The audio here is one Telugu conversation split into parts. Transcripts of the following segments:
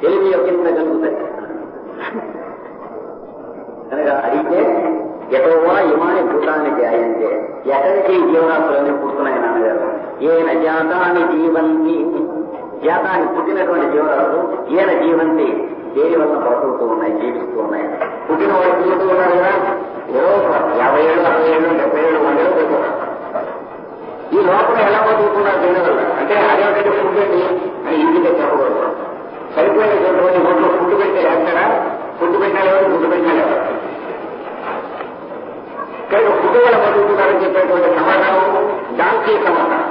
తెలివి కింద కలుగుతాయి కనుక అడిగితే ఎటోవా ఇమాని భూతానికి అయ్యంటే ఎక్కడికి ఈ జీవరాశులన్నీ పుడుతున్నాయి నాన్నగారు? ఏన జాతాన్ని జీవంతి. జాతాన్ని పుట్టినటువంటి జీవరాశులు ఈయన జీవంతి? దేని వల్ల బ్రతుకుతూ ఉన్నాయి జీవిస్తూ ఉన్నాయి? పుట్టిన వాళ్ళు జీవితూ ఉన్నారు కదా? ఏదో యాభై ఏళ్ళు అరవై ఏళ్ళు డెబ్బై ఏళ్ళు వంద ఏళ్ళు ఈ లోపల ఎలా బతుకుతున్నారు దేని వల్ల అంటే అదే ఒకటి ఫుడ్ అండి అని ఈజీగా చెప్పకూడదు. సరిపోయిన చోట్ల ఒంట్లో ఫుడ్ పెట్టే వేస్తారా ఫుడ్ పెట్టాలేవారు ఫుడ్ పెట్టాలేవారు లేదు కానీ ఫుడ్ వల్ల బతుకుతున్నారని చెప్పేటువంటి సమాధానం దానికి సమాధానం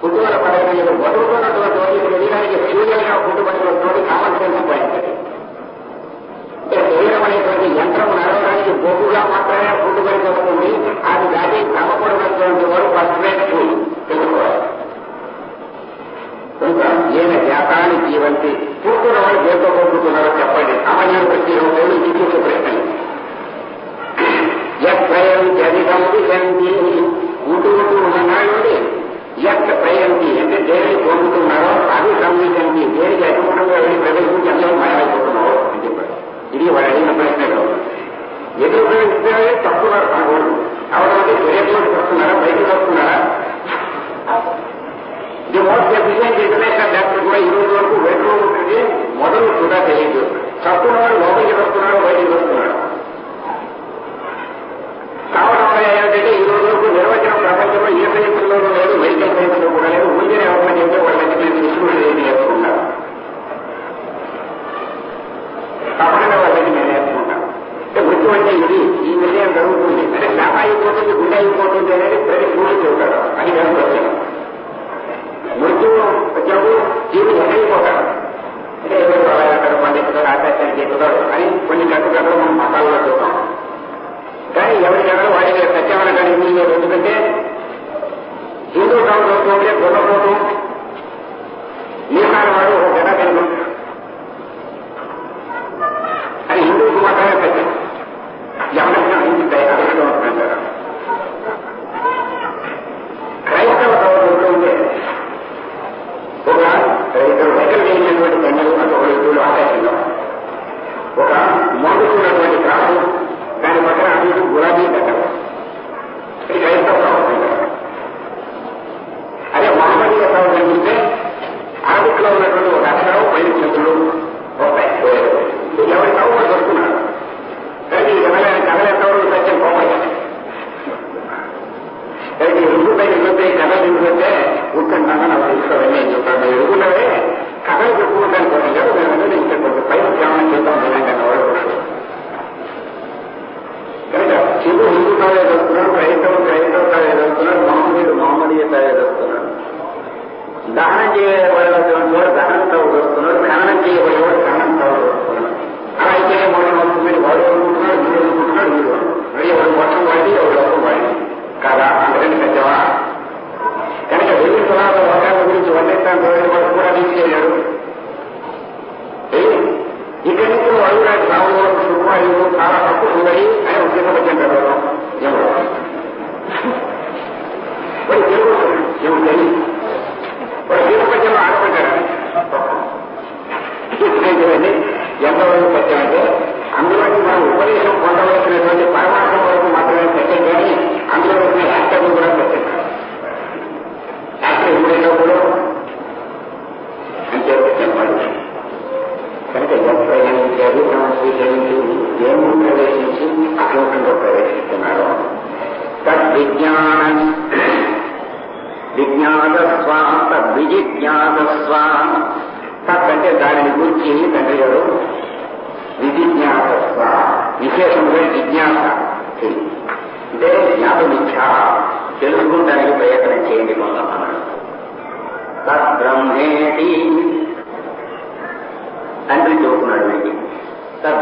ఫుడ్ వల్ల పడగలేదు బతుకుతున్నటువంటి వాడి శరీరానికి శరీరంగా ఫుడ్ పడినటువంటి కామన్ సెన్స్ పోయింది శరీరం అనేటువంటి యంత్రం నడవడానికి బొగ్గుగా మాత్రమే ఫుడ్ పడికి అది దాటి క్రమపడినటువంటి వారు ఫస్ట్ ఫుడ్ ఈయన జాతాన్ని జీవంతి. పుట్టుకున్న వాళ్ళు దేంతో పొందుతున్నారో చెప్పండి. అమలు ప్రతి రోజు చూసే ప్రశ్న ఎత్రయం జనితం విశంతి. ఉంటూ ఉంటూ ఉన్న నాడు ప్రయంతి అంటే దేనిని పొందుతున్నారో అది సంవిశంతి. దేనికి అటుముఖంగా వెళ్ళి ప్రవేశించి అందరూ మాయమైపోతున్నారో అని చెప్పారు ఇది వాడు అడిగిన ప్రశ్నలు. ఎదురు ప్రవేశిస్తే తప్పున్నారు కాకూడదు అవడానికి వేరేలోకి వస్తున్నారా బయటకు వస్తున్నారా? The most efficient international doctor కూడా ఈ రోజు వరకు బెడ్రూమ్ ఉంటుంది మొదలు కూడా తెలియదు. తప్పున్నవాడు లోపలికి వస్తున్నాడు బయటికి వస్తున్నాడు. కావడం వల్ల ఏంటంటే ఈ రోజు వరకు నిర్వచనం ప్రపంచంలో ఏ సైన్స్లోనూ లేదు మెడికల్ సైన్స్లో కూడా లేదు. ముందే ఎవరైనా చెప్తే వాళ్ళకి నేను విష్ణుడు ఏది నేర్చుకున్నాను తప్పకుండా వాళ్ళకి నేను నేర్చుకుంటాను అంటే అంటే ఇది ఈ విషయం జరుగుతుంది. అంటే శాఖ అయిపోతుంది గుండె అయిపోతుంది అనేది ప్రతి పూర్తి చెబుతాడు అది కాదు ప్రశ్న మృత్యువు వచ్చినప్పుడు జీవుడు ఎక్కడిపోతాడు అంటే ఎవరు ప్రళయాలు పండితులు ఆచార్యాలు చెప్తారు అని కొన్ని కట్టుకట్లు మనం మతాల్లో చూద్దాం కానీ ఎవరి జనాలు వాడికి సత్యమైన కానీ ఇందులో ఎందుకంటే హిందూ సంస్కృతి గొడవపోతూ ఈసారి వాడు ఒక గద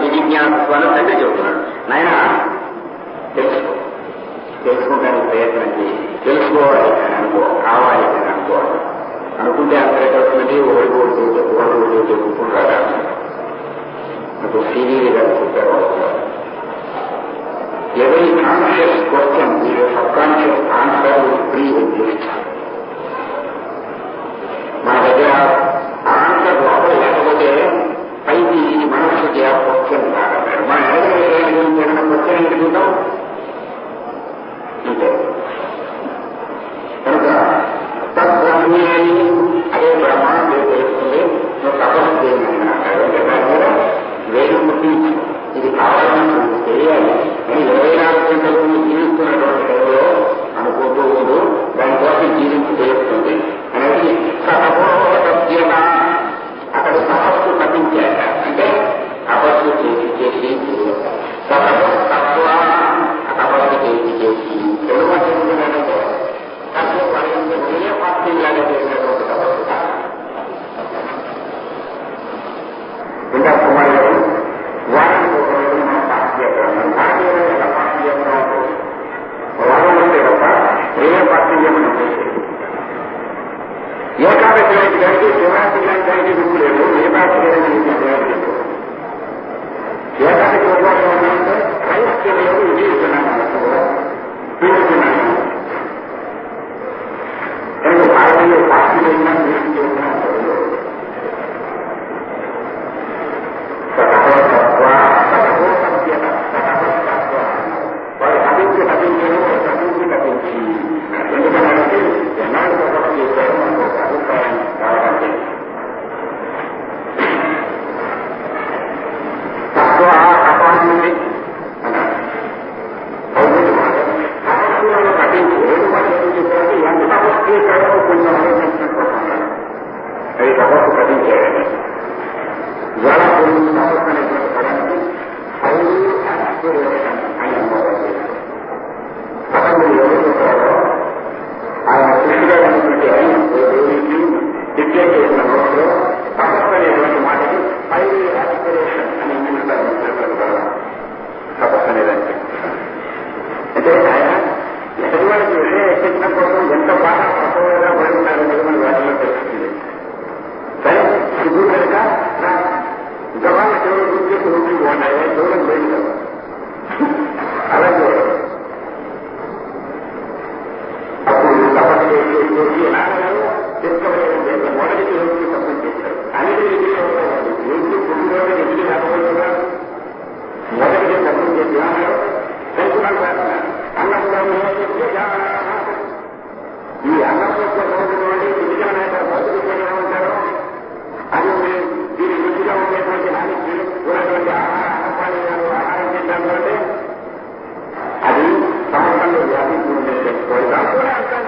తద్విజిజ్ఞాసత్వాన్ని తండ్రి చెబుతున్నాడు నాయన తెలుసుకో తెలుసుకోవడానికి ప్రయత్నం చేయి తెలుసుకోవాలి అని అనుకో కావాలి అని అనుకోవాలి అనుకుంటే అంతరే వస్తుంది ఒకటి ఒకటి ఒకటి ఒకటి చెప్పుకుంటారా నాకు సీరియల్గా చెప్పారు ఎవరి కాన్షియస్ క్వశ్చన్ మీరు subconscious answer free exist ఎటువంటి విషయం ఎక్కించిన కోసం ఎంత బాగా తక్కువగా పడుతున్నారు మన వాళ్ళలో తెలుస్తుంది సరే సిగ్గు కనుక జవాన్ సేవలు గురించి రూపీకి ఉన్నాయి దూరం లేదు అలాగే అప్పుడు తపస్సు చేసి చేసి నాగలు తీసుకోవడం చేసి మొదటికి రూపీ తపస్సు చేశారు అనేది ఎందుకు కుటుంబంలో ఎందుకు రాకపోతున్నారు మొదటికి తపస్సు చేసి నాగలు తెలుసుకున్నారు అన్నం ఈ అన్నం యొక్క రోజు నుండి నిజమైన బతుకుతూనే ఉంటారు అది దీని రుచిగా ఉండేటువంటి దానికి ఉన్నటువంటి ఆహార అన్నపానీయాలు ఆహారం తింటామంటే అది సంవత్సరంలో వ్యాపించి ఉండేది దాంతోనే అంతా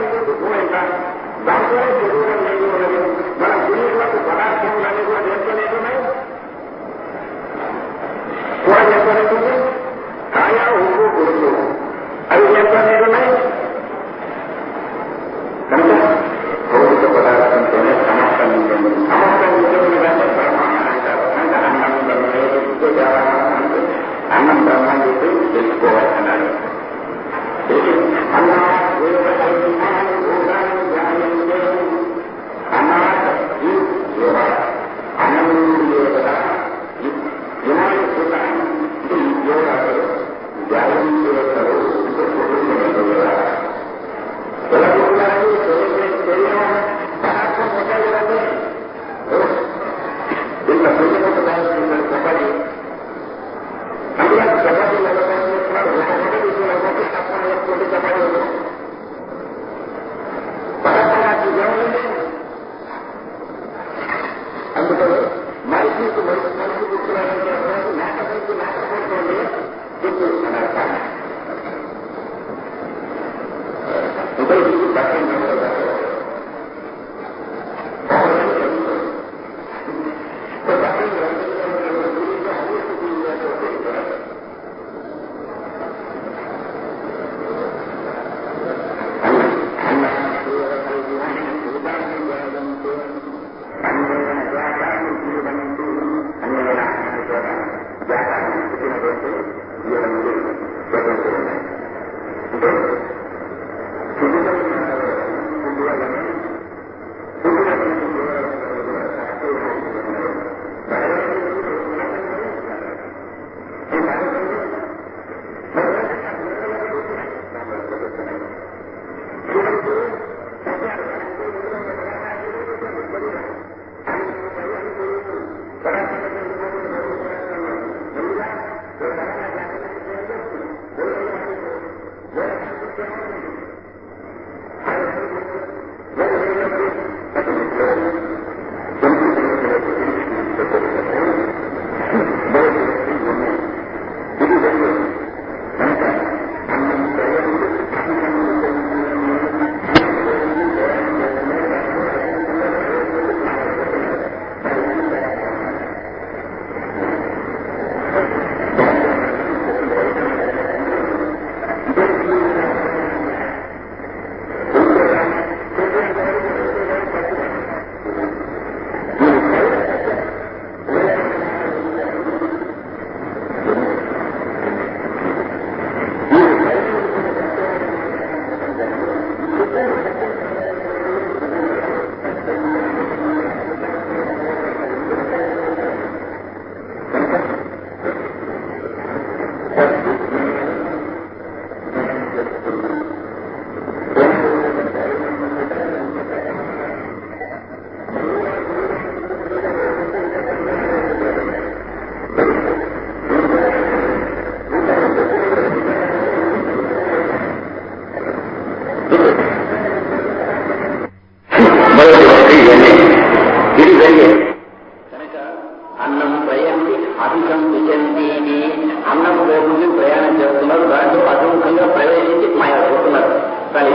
అన్నం పోతుంది ప్రయాణం చేస్తున్నారు దాంట్లో అభిముఖంగా ప్రవేశించి మాయ పోతున్నారు కానీ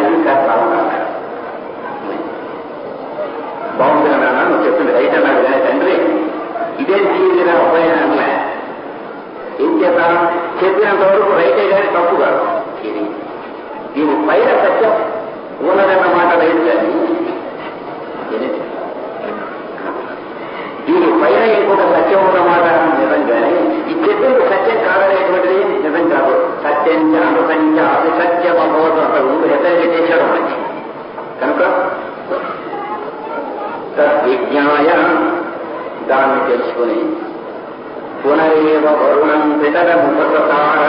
వరుణం పితరముపసార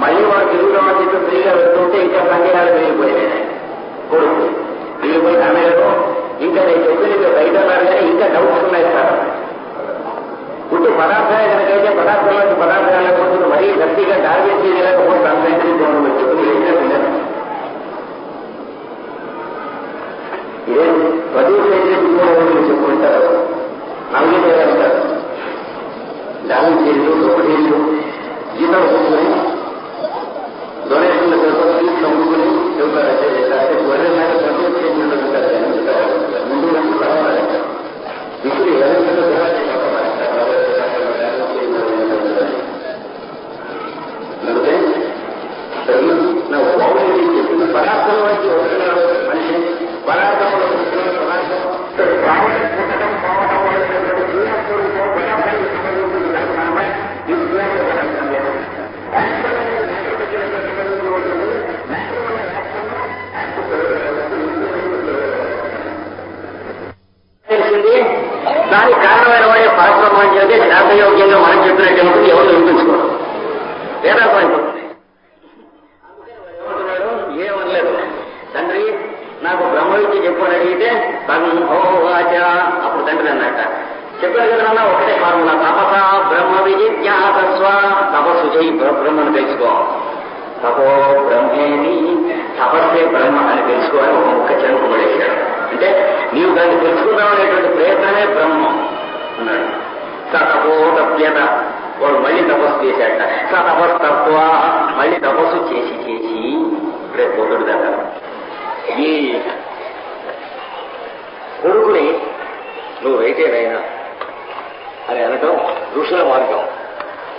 మళ్ళీ వాడు తిరుగుదామని చెప్పి ఫ్రీగా వెళ్తుంటే ఇంకా సందేహాలు వెళ్ళిపోయాయి కొడుకు వెళ్ళిపోయి అన్నయ్యలో ఇంకా నేను చెప్పిన ఇంకా బయట ఉన్నారు కానీ ఇంకా డౌట్స్ ఉన్నాయి సార్ పుట్టు పదార్థాలు కనుకైతే పదార్థంలోకి పదార్థాలు లేకపోతే మరీ గట్టిగా డార్గెట్ చేయలేకపోతే సంతరించుకోవడం చెప్పి ఏం లేదు ఇదే ప్రతి डाउन खेल लो दो लो। जिधर तो हो నువ్వు రైటేనైనా అని అనటం ఋషుల మార్గం.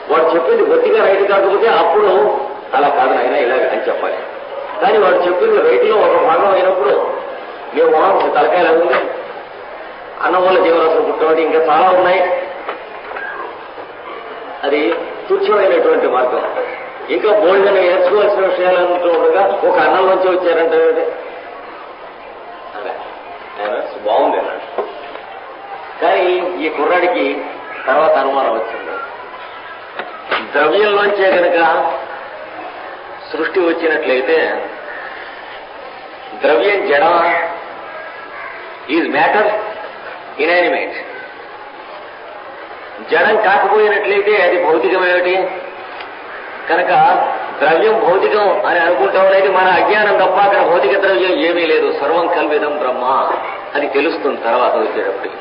వాడు చెప్పింది బొత్తిగా రైట్ కాకపోతే అప్పుడు అలా కాదు అయినా ఇలాగ అని చెప్పాలి. కానీ వాడు చెప్పింది రైతులో ఒక భాగం అయినప్పుడు మేము మొహం తలకాయలు ఉంది. అన్నం వల్ల జీవరాశులు పుట్టబడి ఇంకా చాలా ఉన్నాయి. అది తుచ్చమైనటువంటి మార్గం. ఇంకా బోల్డ్ నేర్చుకోవాల్సిన విషయాలు అంటూ ఉండగా ఒక అన్నంలోంచి వచ్చారంటే అదే ఆయన బాగుంది అన్నాడు కానీ ఈ కుర్రాడికి తర్వాత అనుమానం వచ్చింది. ద్రవ్యంలోంచే కనుక సృష్టి వచ్చినట్లయితే ద్రవ్యం జడ ఈజ్ మ్యాటర్ ఇనానిమేట్ జడం కాకపోయినట్లయితే అది భౌతికమేమిటి కనుక ద్రవ్యం భౌతికం అని అనుకుంటాం అనేది మన అజ్ఞానం తప్ప అక్కడ భౌతిక ద్రవ్యం ఏమీ లేదు. సర్వం కల్విదం బ్రహ్మ అని తెలుస్తుంది తర్వాత వచ్చేటప్పటికి.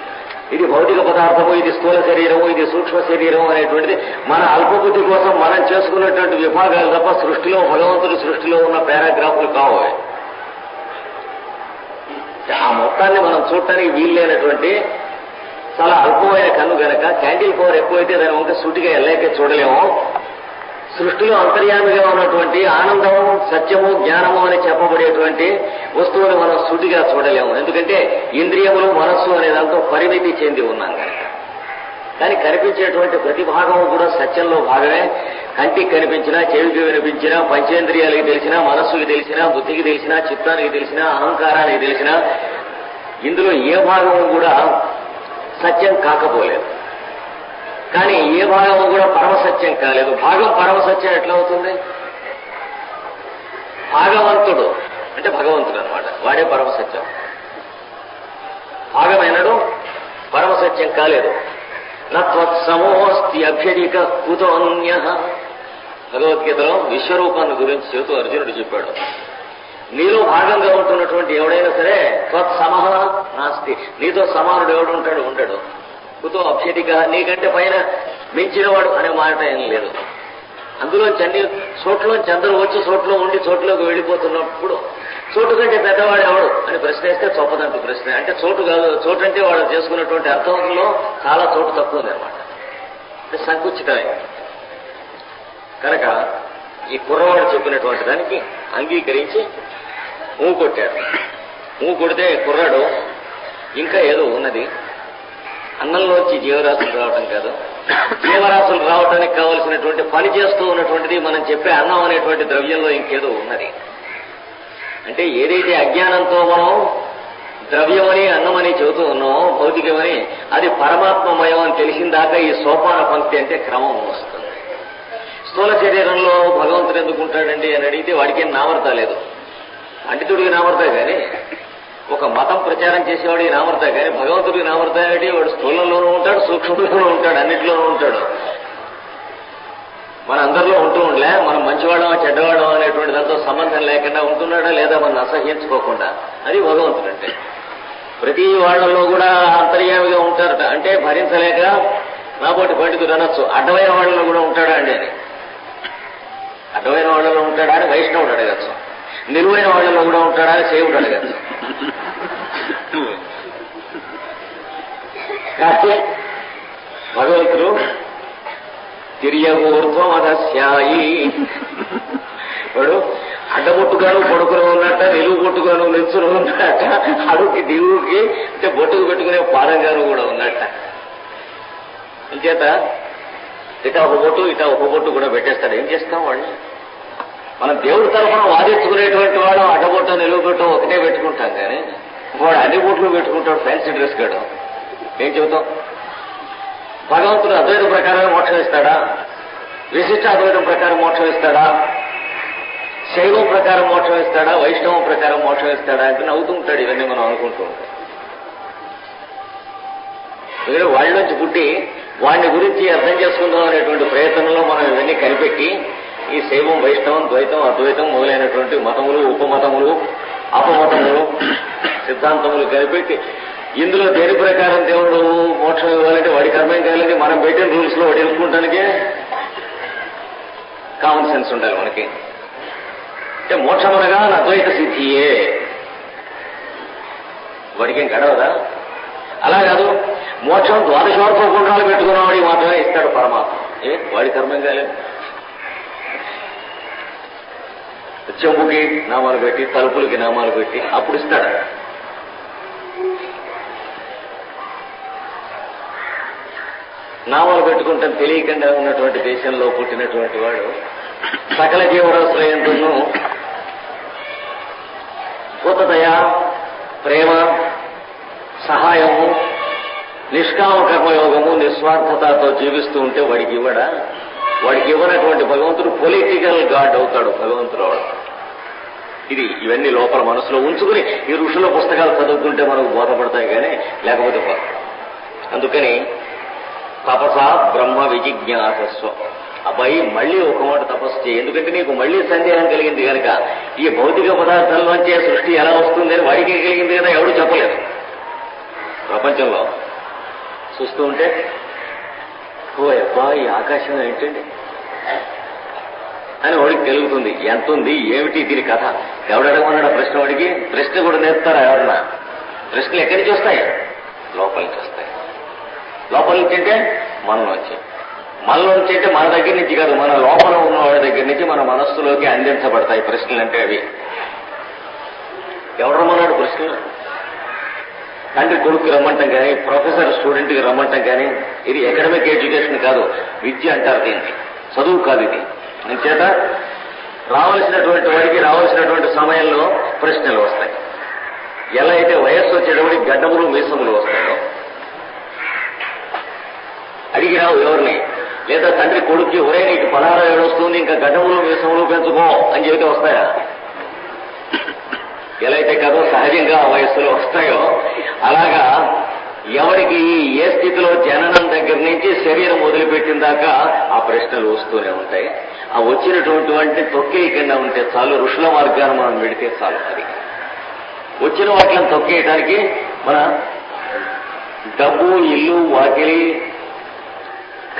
ఇది భౌతిక పదార్థము ఇది స్థూల శరీరము ఇది సూక్ష్మ శరీరం అనేటువంటిది మన అల్పబుద్ధి కోసం మనం చేసుకున్నటువంటి విభాగాలు తప్ప సృష్టిలో భగవంతుడి సృష్టిలో ఉన్న పారాగ్రాఫ్లు కావు. ఆ మొత్తాన్ని మనం చూడటానికి వీల్లేనటువంటి చాలా అల్పమైన కన్ను గనక క్యాండిల్ పవర్ ఎక్కువైతే దాని వంక సూటిగా ఎల్లైతే చూడలేము. సృష్టిలో అంతర్యామిగా ఉన్నటువంటి ఆనందము సత్యము జ్ఞానము అని చెప్పబడేటువంటి వస్తువుని మనం సూటిగా చూడలేము. ఎందుకంటే ఇంద్రియములు మనస్సు అనే దాంతో పరిమితి చెంది ఉన్నాం కనుక. కానీ కనిపించేటువంటి ప్రతి భాగము కూడా సత్యంలో భాగమే. కంటికి కనిపించినా చెవికి వినిపించినా పంచేంద్రియాలకి తెలిసినా మనస్సుకి తెలిసినా బుద్ధికి తెలిసినా చిత్తానికి తెలిసినా అహంకారానికి తెలిసినా ఇందులో ఏ భాగము కూడా సత్యం కాకపోలేదు. కానీ ఏ భాగము కూడా పరమసత్యం కాలేదు. భాగం పరమసత్యం ఎట్లా అవుతుంది భాగవంతుడు. అంటే భగవంతుడు అనమాట వాడే పరమసత్యం. భాగమైనడు పరమసత్యం కాలేదు. నత్వత్సమోస్తి అభ్యధిక కుతోన్య. భగవద్గీతలో విశ్వరూపాన్ని గురించి చెబుతూ అర్జునుడు చెప్పాడు. నీలో భాగంగా ఉంటున్నటువంటి ఎవడైనా సరే త్వత్సమ నాస్తి. నీతో సమానుడు ఎవడు ఉంటాడు ఉండడు. కుతో అభ్యతిక నీకంటే పైన మించినవాడు అనే మాట ఏం లేదు. అందులో అన్ని చోట్లోంచి అందరూ వచ్చి చోట్లో ఉండి చోట్లోకి వెళ్ళిపోతున్నప్పుడు చోటు కంటే పెద్దవాడు ఎవడు అని ప్రశ్న వేస్తే చొప్పదంటు ప్రశ్న. అంటే చోటు కాదు చోటు అంటే వాడు చేసుకున్నటువంటి అర్థంలో చాలా చోటు తక్కువ అనమాట అంటే సంకుచితమే. కనుక ఈ కుర్రవాడు చెప్పినటువంటి దానికి అంగీకరించి ఊ కొట్టాడు ఊ కొడితే కుర్రాడు ఇంకా ఏదో ఉన్నది. అన్నంలోంచి జీవరాశులు రావటం కాదు. జీవరాశులు రావడానికి కావలసినటువంటి పని చేస్తూ ఉన్నటువంటిది మనం చెప్పే అన్నం అనేటువంటి ద్రవ్యంలో ఇంకేదో ఉన్నది. అంటే ఏదైతే అజ్ఞానంతో మనం ద్రవ్యమని అన్నమని చెబుతూ ఉన్నామో భౌతికమని అది పరమాత్మమయం అని తెలిసిన దాకా ఈ సోపాన పంక్తి అంటే క్రమం వస్తుంది. స్థూల శరీరంలో భగవంతుడు ఎందుకుంటాడండి అని అడిగితే వాడికి ఏం నామర్త లేదు. పండితుడికి నామర్త కానీ ఒక మతం ప్రచారం చేసేవాడికి నామర్త కానీ భగవంతుడికి నామర్త ఏంటి వాడు స్థూలంలోనూ ఉంటాడు సూక్ష్మంలోనూ ఉంటాడు అన్నింటిలోనూ ఉంటాడు. మన అందరిలో ఉంటూ ఉండలే మనం మంచివాడమా చెడ్డవాడమా అనేటువంటి దాంతో సంబంధం లేకుండా ఉంటున్నాడా లేదా మనం అసహించుకోకుండా అది భగవంతుడు అంటే ప్రతి వాళ్ళలో కూడా అంతర్యామిగా ఉంటారట. అంటే భరించలేక నాబోటి పండితుడు అనొచ్చు. అడ్డమైన వాళ్ళలో కూడా ఉంటాడా అండి అని? అడ్డమైన వాళ్ళలో ఉంటాడా అని వైష్ణవుడు అడగచ్చు. నిలువైన వాళ్ళలో కూడా ఉంటాడా అని శైవుడు అడగచ్చు. కాకపోతే భగవంతుడు తిరియగూర్ధ్వమధస్యాయి. వాడు అడ్డబొట్టుగాను పడుకుని ఉన్నట్ట నిలువు బొట్టుగాను నిల్చుని ఉన్నట్ట అడుగుకి దిగుకి అంటే బొట్టుకు పెట్టుకునే పారంగాను కూడా ఉన్నట్ట. అంచేత ఇట ఒక బొట్టు ఇట ఒక బొట్టు కూడా పెట్టేస్తాడు ఏం చేస్తాం వాళ్ళు? మనం దేవుడి తరఫున వాదించుకునేటువంటి వాడు అడ్డబొట్ట నిలువు ఒకటే పెట్టుకుంటాం కానీ వాడు అన్ని బొట్లు పెట్టుకుంటాడు ఫ్యాన్సీ డ్రెస్ కాడు. ఏం చెబుతాం? భగవంతుడు అద్వైత ప్రకారం మోక్షం ఇస్తాడా? విశిష్ట అద్వైతం ప్రకారం మోక్షం ఇస్తాడా? శైవం ప్రకారం మోక్షం ఇస్తాడా? వైష్ణవం ప్రకారం మోక్షం ఇస్తాడా? అని నవ్వుతూ ఉంటాడు ఇవన్నీ మనం అనుకుంటూ ఉంటాం. వాళ్ళ నుంచి పుట్టి వాడిని గురించి అర్థం చేసుకుందాం అనేటువంటి ప్రయత్నంలో మనం ఇవన్నీ కనిపెట్టి ఈ శైవం వైష్ణవం ద్వైతం అద్వైతం మొదలైనటువంటి మతములు ఉపమతములు అపమతములు సిద్ధాంతములు కలిపెట్టి ఇందులో దేని ప్రకారం దేవుడు మోక్షం ఇవ్వాలంటే వాడి కర్మేం కావాలంటే మనం పెట్టిన రూల్స్లో వాడు ఎదుర్కొంటానికే? కామన్ సెన్స్ ఉండాలి మనకి. అంటే మోక్షం అనగా అద్వైత సిద్ధియే. వాడికేం గడవదా? అలా కాదు. మోక్షం ద్వాదశోర్పకుండా గుండ్రాలు పెట్టుకున్న మాత్రమే ఇస్తాడు పరమాత్మ. ఏ? వాడి కర్మం కాలేదు. చెంబుకి నామాలు పెట్టి తలుపులకి నామాలు పెట్టి అప్పుడు ఇస్తాడు. నామాలు పెట్టుకుంటాం తెలియకుండా ఉన్నటువంటి దేశంలో పుట్టినటువంటి వాడు సకల జీవరాశులందును భూతదయ ప్రేమ సహాయము నిష్కామ కర్మయోగము నిస్వార్థతతో జీవిస్తూ ఉంటే వాడికి ఇవ్వడా? వాడికి ఇవ్వనటువంటి భగవంతుడు పొలిటికల్ గాడ్ అవుతాడు భగవంతుడు ఇది ఇవన్నీ లోపల మనసులో ఉంచుకుని ఈ ఋషుల పుస్తకాలు చదువుకుంటే మనకు బోధపడతాయి కానీ లేకపోతే అందుకని తపస బ్రహ్మ విజిజ్ఞాసస్వ. అబ్బాయి మళ్ళీ ఒక మాట తపస్సు చేయి. ఎందుకంటే నీకు మళ్ళీ సందేహం కలిగింది కనుక ఈ భౌతిక పదార్థాల్లోంచే సృష్టి ఎలా వస్తుందని వాడికి కలిగింది కదా ఎవడు చెప్పలేదు. ప్రపంచంలో చూస్తూ ఉంటే ఓ అబ్బా ఈ ఆకాశం ఏంటండి? అని వాడికి తెలుగుతుంది. ఎంత ఉంది ఏమిటి దీని కథ? ఎవడు అడగమన్నాడు ప్రశ్న వాడికి? ప్రశ్న కూడా నేర్పుతారా ఎవరన్నా? ప్రశ్నలు ఎక్కడి నుంచి వస్తాయి? లోపల నుంచి వస్తాయి. లోపల నుంచి అంటే మనలోంచి మనలోంచి అంటే మన దగ్గర నుంచి కాదు మన లోపల ఉన్న వాడి దగ్గర నుంచి మన మనస్సులోకి అందించబడతాయి ప్రశ్నలు అంటే అవి. ఎవరు రమ్మన్నాడు ప్రశ్నలు? తండ్రి కొడుకు రమ్మంటాం కానీ ప్రొఫెసర్ స్టూడెంట్కి రమ్మంటాం కానీ ఇది అకాడమిక్ ఎడ్యుకేషన్ కాదు. విద్య అంటారు దీన్ని. చదువు కాదు ఇది. చేత రావలసినటువంటి వాడికి రావాల్సినటువంటి సమయంలో ప్రశ్నలు వస్తాయి. ఎలా అయితే వయస్సు వచ్చేటప్పుడు గడ్డములు మీసములు వస్తాయో అడిగి రావు ఎవరిని లేదా తండ్రి కొడుక్కి ఒరే నీకు పదహారు ఏడు వస్తుంది ఇంకా గడ్డములు మీసములు పెంచుకో అని చెబితే వస్తాయా? ఎలా అయితే కదో సహజంగా ఆ వయస్సులో వస్తాయో అలాగా ఎవరికి ఏ స్థితిలో జననం దగ్గర నుంచి శరీరం వదిలిపెట్టిన దాకా ఆ ప్రశ్నలు వస్తూనే ఉంటాయి. ఆ వచ్చినటువంటి వాటిని తొక్కేయకుండా ఉంటే చాలు ఋషుల మార్గాన్ని మనం పెడితే చాలు అది. వచ్చిన వాటిని తొక్కేయటానికి మన డబ్బు ఇల్లు వాకిలి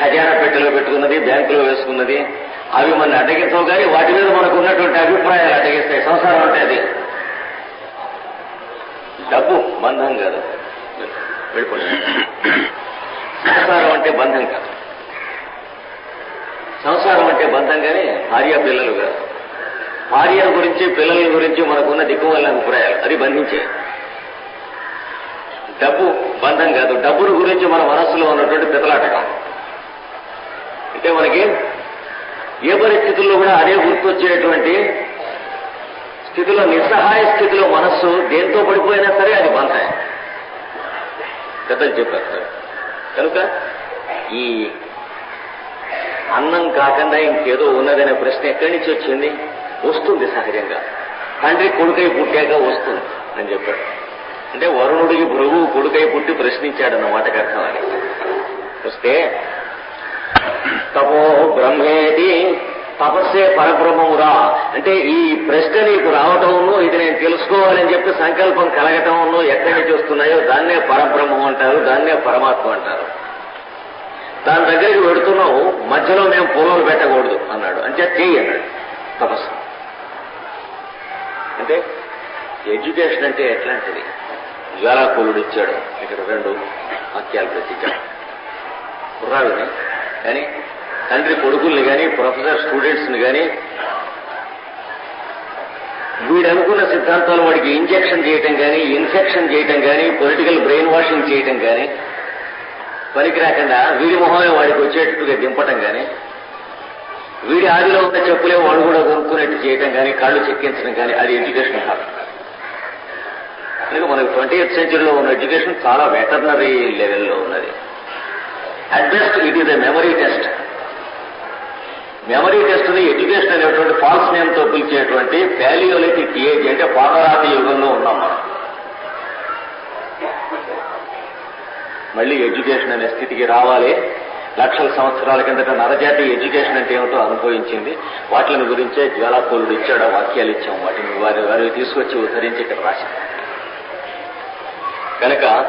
ఖజానా పెట్టెలో పెట్టుకున్నది బ్యాంకులో వేసుకున్నది అవి మన అడ్డగించవు కానీ వాటి మీద మనకు ఉన్నటువంటి అభిప్రాయాలు అడ్డగిస్తాయి సంసారం అంటే అది. డబ్బు బంధం కాదు. వెళ్ళిపోయింది సంసారం అంటే బంధం కాదు. సంసారం అంటే బంధం కానీ భార్య పిల్లలు కాదు. భార్య గురించి పిల్లల గురించి మనకున్న దిక్కువల్ల అభిప్రాయాలు. అది బంధించే. డబ్బు బంధం కాదు. డబ్బుల గురించి మన మనస్సులో ఉన్నటువంటి పితలాటకం. అంటే మనకి ఏ పరిస్థితుల్లో కూడా అదే గుర్తొచ్చేటువంటి స్థితిలో నిస్సహాయ స్థితిలో మనస్సు దేంతో పడిపోయినా సరే అది బంధం పెద్దలు చెప్పారు సార్. కనుక ఈ అన్నం కాకుండా ఇంకేదో ఉన్నదనే ప్రశ్న ఎక్కడి నుంచి వచ్చింది? వస్తుంది సహజంగా. తండ్రి కొడుకై పుట్టాక వస్తుంది అని చెప్పాడు. అంటే వరుణుడికి భృగు కొడుకై పుట్టి ప్రశ్నించాడు అన్న మాటకి అర్థం అని వస్తే తపో బ్రహ్మేది తపస్సే పరబ్రహ్మమురా. అంటే ఈ ప్రశ్న నీకు రావటమును ఇది నేను తెలుసుకోవాలని చెప్పి సంకల్పం కలగటమును ఎక్కడి నుంచి వస్తున్నాయో దాన్నే పరబ్రహ్మం అంటారు దాన్నే పరమాత్మ అంటారు. దాని దగ్గరికి పెడుతున్నావు మధ్యలో మేము పొలాలు పెట్టకూడదు అన్నాడు. అంటే చేయి అన్నాడు తపస్సు. అంటే ఎడ్యుకేషన్ అంటే ఎట్లాంటిది? జ్వాలాకులుడు ఇచ్చాడు ఇక్కడ రెండు వాక్యాలు ప్రతిచ్చాడు కుర్రాళ్ళని కానీ తండ్రి కొడుకుల్ని కానీ ప్రొఫెసర్ స్టూడెంట్స్ని కానీ వీడు అనుకున్న సిద్ధాంతాలు వాడికి ఇంజెక్షన్ చేయటం కానీ ఇన్ఫెక్షన్ చేయటం కానీ పొలిటికల్ బ్రెయిన్ వాషింగ్ చేయటం కానీ పనికి రాకుండా వీడి మొహమే వాడికి వచ్చేటట్టుగా దింపటం కానీ వీడి ఆదిలో ఉన్న చెప్పులే వాడు కూడా కొనుక్కునేట్టు చేయటం కానీ కాళ్ళు చెక్కించడం కానీ అది ఎడ్యుకేషన్ కాదు. కనుక మనకు ట్వంటీ ఎయిత్ సెంచరీలో ఉన్న ఎడ్యుకేషన్ చాలా వెటర్నరీ లెవెల్లో ఉన్నది. At best it is a memory test memory టెస్ట్ని education అనేటువంటి ఫాల్స్ నేమ్తో పిలిచేటువంటి పాలియోలిథిక్ ఏజ్ అంటే పాదరాతి యుగంలో ఉన్నాం మనం. మళ్ళీ ఎడ్యుకేషన్ అనే స్థితికి రావాలి. లక్షల సంవత్సరాల కిందట నరజాతి ఎడ్యుకేషన్ అంటే ఏమిటో అనుభవించింది. వాటిని గురించే జ్వాలాపూలుడు ఇచ్చాడు వాక్యాలు ఇచ్చాం. వాటిని వారి వారి తీసుకొచ్చి ఉద్ధరించి ఇక్కడ రాశాం కనుక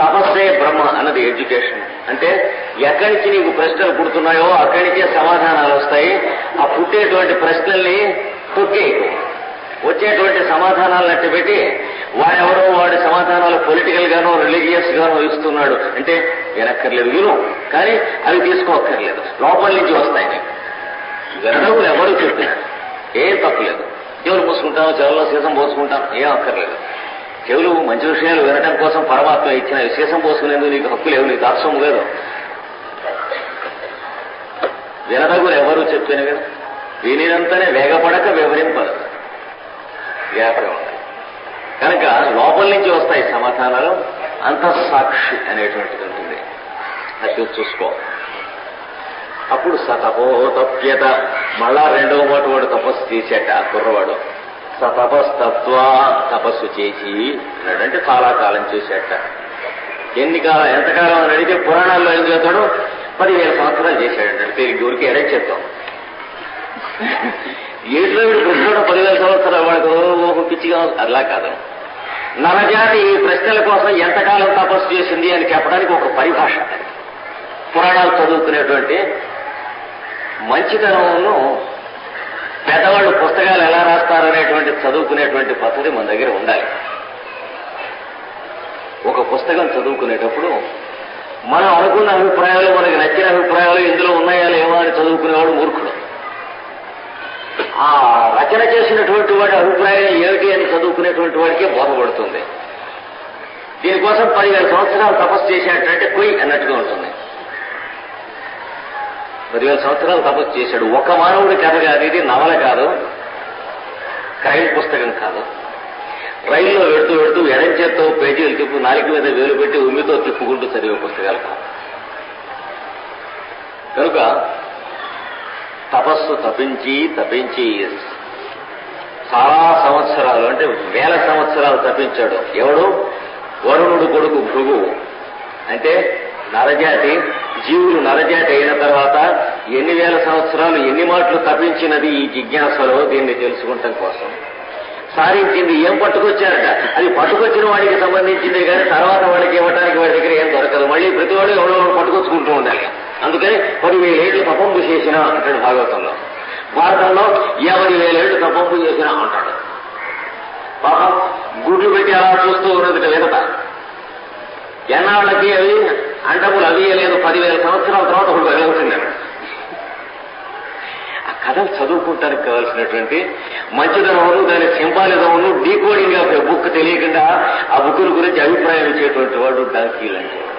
తపస్సే బ్రహ్మ అన్నది ఎడ్యుకేషన్. అంటే ఎక్కడి నుంచి నీకు ప్రశ్నలు పుడుతున్నాయో అక్కడి నుంచే సమాధానాలు వస్తాయి. ఆ పుట్టేటువంటి ప్రశ్నల్ని తొక్కేయకు. వచ్చేటువంటి సమాధానాలు అట్టి పెట్టి వాడెవరో వాడి సమాధానాలు పొలిటికల్ గానో రిలీజియస్ గానో ఇస్తున్నాడు. అంటే వినక్కర్లేదు విను కానీ అవి తీసుకోక్కర్లేదు. లోపల నుంచి వస్తాయి నీకు. వినడం ఎవరు చెప్పినారు ఏం తప్పలేదు. చెవులు పోసుకుంటాం చెవుల్లో సీసం పోసుకుంటాం ఏం అక్కర్లేదు. చెవులు మంచి విషయాలు వినడం కోసం పరమాత్మ ఇచ్చిన విశేషం పోసుకునేందుకు నీకు హక్కు లేవు నీకు అర్థం లేదు. వినదగురు ఎవరు చెప్పినవి? వినినంతనే వేగపడక వివరింపదు. వ్యాపారం కనుక లోపల నుంచి వస్తాయి సమాధానాలు. అంతఃసాక్షి అనేటువంటిది ఉంటుంది. అది చూసుకో. అప్పుడు సతపో తప్యత మళ్ళా రెండవ మాట వాడు తపస్సు చేసేట కుర్రవాడు. సతపస్తత్వ తపస్సు చేసి అంటే చాలా కాలం చేసేట. ఎన్ని కాలం ఎంతకాలం అని అడిగితే పురాణాల్లో ఏం చేస్తాడు? పదివేల సంవత్సరాలు చేశాడంటే. పేరు ఊరికి ఎడే చెప్తాం. ఏట్లో వీడు ప్రశ్నలు పదివేల సంవత్సరాలు వాడికి పిచ్చిగా అలా కాదు. నరజాతి ఈ ప్రశ్నల కోసం ఎంతకాలం తపస్సు చేసింది అని చెప్పడానికి ఒక పరిభాష. పురాణాలు చదువుకునేటువంటి మంచితనమును పెద్దవాళ్ళు పుస్తకాలు ఎలా రాస్తారనేటువంటి చదువుకునేటువంటి పద్ధతి మన దగ్గర ఉండాలి. ఒక పుస్తకం చదువుకునేటప్పుడు మనం అనుకున్న అభిప్రాయాలు మనకి నచ్చిన అభిప్రాయాలు ఇందులో ఉన్నాయా లేవా అని చదువుకునేవాడు మూర్ఖుడు. ఆ రచన చేసినటువంటి వాడి అభిప్రాయం ఏమిటి అని చదువుకునేటువంటి వాడికే బోధపడుతుంది. దీనికోసం పదివేల సంవత్సరాలు తపస్సు చేసేటంటే కొయ్యి అన్నట్టుగా ఉంటుంది. పదివేల సంవత్సరాలు తపస్సు చేశాడు. ఒక మానవుడి కథ కాదు ఇది నవల కాదు క్రైమ్ పుస్తకం కాదు. రైల్లో వెడుతూ వెడుతూ ఎడం చేత్తో పేజీలు తిప్పు నాలుగు మీద వేలు పెట్టి ఉమ్మితో తిప్పుకుంటూ చదివే పుస్తకాలు కాదు కనుక తపస్సు తపించి తపించి చాలా సంవత్సరాలు అంటే వేల సంవత్సరాలు తపించాడు. ఎవడు? వరుణుడు కొడుకు భృగు. అంటే నరజాతి జీవులు నరజాతి అయిన తర్వాత ఎన్ని వేల సంవత్సరాలు ఎన్ని మాటలు తపించినది ఈ జిజ్ఞాసలో దీన్ని తెలుసుకుంటాం కోసం. సాధించింది ఏం పట్టుకొచ్చారట? అది పట్టుకొచ్చిన వాడికి సంబంధించింది కానీ తర్వాత వాడికి ఇవ్వడానికి వాడి దగ్గర ఏం దొరకదు. మళ్ళీ ప్రతి వాడు ఎవరో పట్టుకొచ్చుకుంటూ ఉండాలి. అందుకని పదివేల ఏళ్ళు తపంపు చేసిన అంటాడు భాగవతంలో. భారతంలో యాభై వేలేళ్ళు తపంపు చేసిన అంటాడు. పాపం గుడ్లు పెట్టి అలా చూస్తూ ఉన్నది లేదట. ఎన్నాళ్ళకి అవి అంటములు అవి లేదు పదివేల సంవత్సరాల తర్వాత ఒకడు వెళ్ళవుతుందన్నాడు ఆ కథలు చదువుకుంటానికి కావాల్సినటువంటి మంచిదనమును దాని సింబాలిజమును డీకోడింగ్ ఆఫ్ బుక్ తెలియకుండా ఆ బుక్కుల గురించి అభిప్రాయం ఇచ్చేటువంటి వాడు డాంకీ లాంటి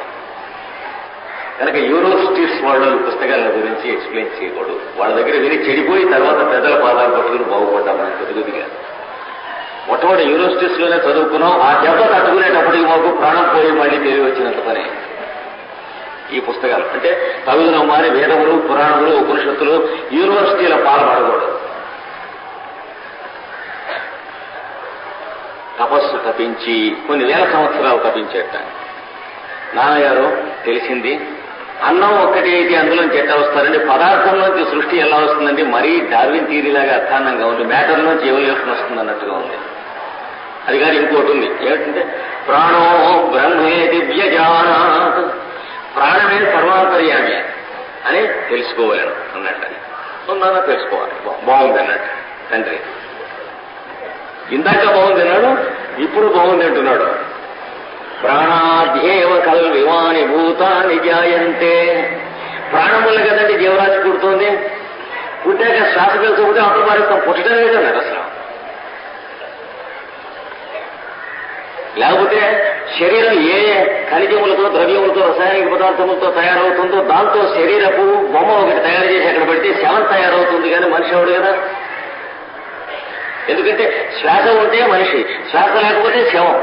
కనుక యూనివర్సిటీస్ వాళ్ళు పుస్తకాల గురించి ఎక్స్ప్లెయిన్ చేయకూడదు. వాళ్ళ దగ్గర విని చెడిపోయి తర్వాత పెద్దల పాదాలు పట్టుకుని బాగుపడ్డాం మనం కొద్దిగా మొట్టమొదటి యూనివర్సిటీస్లోనే చదువుకున్నాం. ఆ దెబ్బ తట్టుకునేటప్పటికి మాకు ప్రాణం పోయి మళ్ళీ తెలివి వచ్చినంత పని. ఈ పుస్తకాలు. అంటే తగుదనం మారి వేదములు పురాణములు ఉపనిషత్తులు యూనివర్సిటీల పాల్పడకూడదు. తపస్సు తప్పించి కొన్ని వేల సంవత్సరాలు తపించేట నాన్నగారు తెలిసింది అన్నం ఒక్కటి అందులో ఎట్ట వస్తారండి. పదార్థంలోంచి సృష్టి ఎలా వస్తుందండి? మరీ డార్విన్ థీరీలాగా అర్థాన్నంగా ఉంది. మ్యాటర్లోంచి ఎవల్యూషన్ వస్తుంది అన్నట్టుగా ఉంది. అది కాదు ఇంకోటి ఉంది. ఏమిటంటే ప్రాణో బ్రహ్మే దివ్యజానాత్ ప్రాణమే సర్వాంతర్యామి అని తెలుసుకోవాలను అన్నట్టు. ఉన్నానో తెలుసుకోవాలి. బాగుంది అన్నట్టు. తండ్రి. ఇందాక బాగుంది అన్నాడు ఇప్పుడు బాగుంది అంటున్నాడు. ప్రాణాధ్యేవ కల్ విమాని భూతాన్ని జాయంతే. ప్రాణములు కదండి జీవరాశి పుడుతుంది. పుట్టాక శ్వాస పెంచుకుంటే అప్పుడు వారి పుట్టడం లేదండి అసలు. లేకపోతే శరీరం ఏ ఖనిజములతో ద్రవ్యములతో రసాయనిక పదార్థములతో తయారవుతుందో దాంతో శరీరపు బొమ్మ ఒకటి తయారు చేసి అక్కడ పెడితే శవం తయారవుతుంది కానీ మనిషి ఎవడు కదా? ఎందుకంటే శ్వాస ఉంటే మనిషి శ్వాస లేకపోతే శవం.